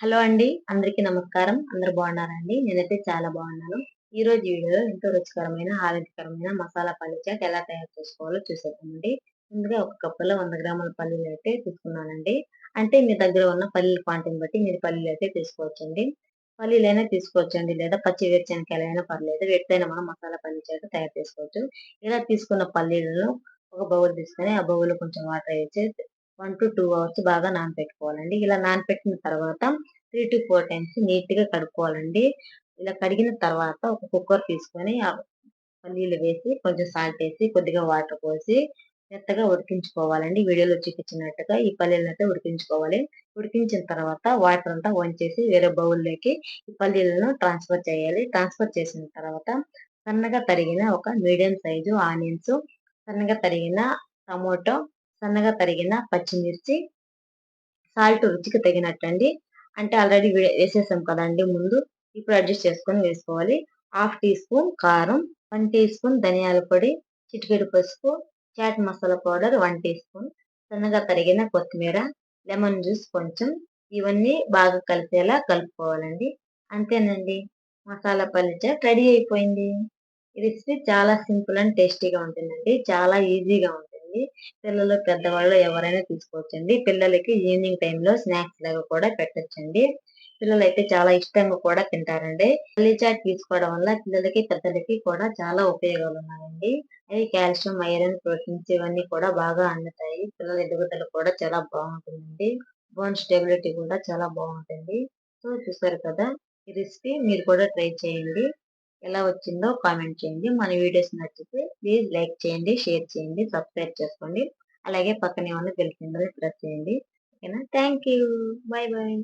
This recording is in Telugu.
హలో అండి అందరికీ నమస్కారం. అందరు బాగున్నారండి నేనైతే చాలా బాగున్నాను. ఈ రోజు వీడియో ఎంతో రుచికరమైన ఆరోగ్యకరమైన మసాలా పల్లి చాట్ ఎలా తయారు చేసుకోవాలో చూసేద్దామండి ముందుగా ఒక కప్పులో వంద గ్రాముల పల్లీలు అయితే తీసుకున్నానండి. అంటే మీ దగ్గర ఉన్న పల్లీల క్వాంటిటీని బట్టి మీరు పల్లీలు అయితే తీసుకోవచ్చండి. పల్లీలైనా తీసుకోవచ్చండి. లేదా పచ్చి వేరుశనకాయలు అయినా పర్లేదు. వీటిపైన మనం మసాలా పల్లి చాట్ తయారు చేసుకోవచ్చు. ఇలా తీసుకున్న పల్లీలను ఒక బౌల్ తీసుకొని ఆ బౌల్లో కొంచెం వాటర్ వేసి వన్ టు టూ అవర్స్ బాగా నానపెట్టుకోవాలండి. ఇలా నానపెట్టిన తర్వాత త్రీ టు ఫోర్ టైమ్స్ నీట్గా కడుక్కోవాలండి. ఇలా కడిగిన తర్వాత ఒక కుక్కర్ తీసుకొని పల్లీలు వేసి కొంచెం సాల్ట్ వేసి కొద్దిగా వాటర్ పోసి మెత్తగా ఉడికించుకోవాలండి. వీడియోలో చూపించినట్టుగా ఈ పల్లీలను అయితే ఉడికించుకోవాలి. ఉడికించిన తర్వాత వాటర్ అంతా వంచేసి వేరే బౌల్లోకి ఈ పల్లీలను ట్రాన్స్ఫర్ చేయాలి. ట్రాన్స్ఫర్ చేసిన తర్వాత సన్నగా తరిగిన ఒక మీడియం సైజు ఆనియన్స్ సన్నగా తరిగిన టమోటో సన్నగా తరిగిన పచ్చిమిర్చి సాల్ట్ రుచికి తగినట్టండి. అంటే ఆల్రెడీ వేసేసాం కదండి ముందు. ఇప్పుడు అడ్జస్ట్ చేసుకొని వేసుకోవాలి. హాఫ్ టీ స్పూన్ కారం వన్ టీ స్పూన్ ధనియాల పొడి చిటికెడు పసుపు chaat masala powder one teaspoon సన్నగా తరిగిన కొత్తిమీర లెమన్ జ్యూస్ కొంచెం ఇవన్నీ బాగా కలిసేలా కలుపుకోవాలండి. అంతేనండి. మసాలా పల్లి రెడీ అయిపోయింది. ఈ రెసిపీ చాలా సింపుల్ అండ్ టేస్టీగా ఉంటుందండి. చాలా ఈజీగా ఉంటుంది పిల్లలు పెద్దవాళ్ళు ఎవరైనా తీసుకోవచ్చండి. పిల్లలకి ఈవినింగ్ టైంలో స్నాక్స్ లాగా కూడా పెట్టచ్చండి. పిల్లలు అయితే చాలా ఇష్టంగా కూడా తింటారండి. పల్లి చాట్ తీసుకోవడం వల్ల పిల్లలకి పెద్దలకి కూడా చాలా ఉపయోగాలు ఉన్నాయండి అవి కాల్షియం ఐరన్ ప్రోటీన్స్ ఇవన్నీ కూడా బాగా అందుతాయి. పిల్లల ఎదుగుదల కూడా చాలా బాగుంటుందండి. బోన్ స్టెబిలిటీ కూడా చాలా బాగుంటుంది. సో చూసారు కదా ఈ రెసిపీ మీరు కూడా ట్రై చేయండి. ఎలా వచ్చిందో కామెంట్ చేయండి. మన వీడియోస్ నచ్చితే ప్లీజ్ లైక్ చేయండి షేర్ చేయండి సబ్స్క్రైబ్ చేసుకోండి. అలాగే పక్కనే ఉన్న బెల్ సింబల్ ప్రెస్ చేయండి. ఓకేనా థ్యాంక్ యూ బాయ్ బాయ్